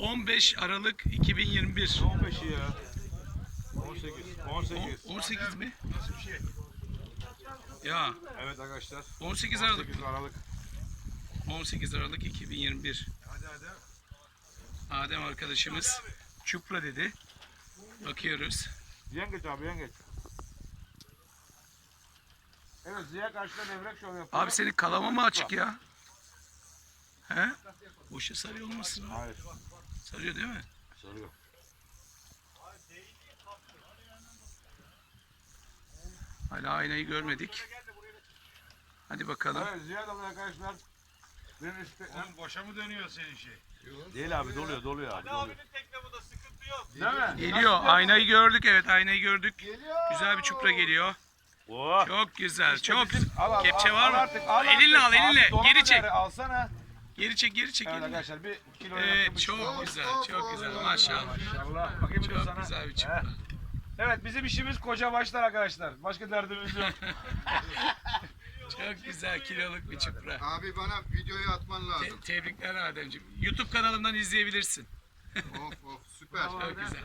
15 Aralık 2021. 15'i ya. 18. 18. 18 mi? Ya Evet arkadaşlar. 18 Aralık. 18 Aralık. 18 Aralık 2021. Hadi hadi. Adem arkadaşımız çupra dedi. Bakıyoruz. Yengeç abi yengeç. Evet Ziya karşıda levrek şov yapıyor. Abi senin kalama mı açık ya? He? Boşa sarıyor olmasın? ha? Hayır. Sarıyor değil mi? Sarıyor. Hala aynayı görmedik. Hadi bakalım. Evet Ziya da arkadaşlar. Benim işte... Oğlum boşa mı dönüyor senin şey? Değil abi doluyor doluyor abi. Doluyor. tekne bu da sıkıntı yok. Değil mi? Geliyor. Aynayı gördük. Evet aynayı gördük. Güzel bir çupra geliyor. Oh. Çok güzel. Çok. Al, al, Kepçe al, var al mı? artık, al Elinle artık. al, elinle. Geri çek. Alsana. Geri çek, geri çek. Evet arkadaşlar bir kilo bir çok çupra. güzel. Çok güzel. Maşallah. Maşallah. Bakayım Çok sana. güzel bir çupra. Evet bizim işimiz koca başlar arkadaşlar. Başka derdimiz yok. Çok güzel kiloluk bir çupra. Abi bana videoyu atman Te- lazım. tebrikler Ademciğim. YouTube kanalımdan izleyebilirsin. of of süper. Çok güzel.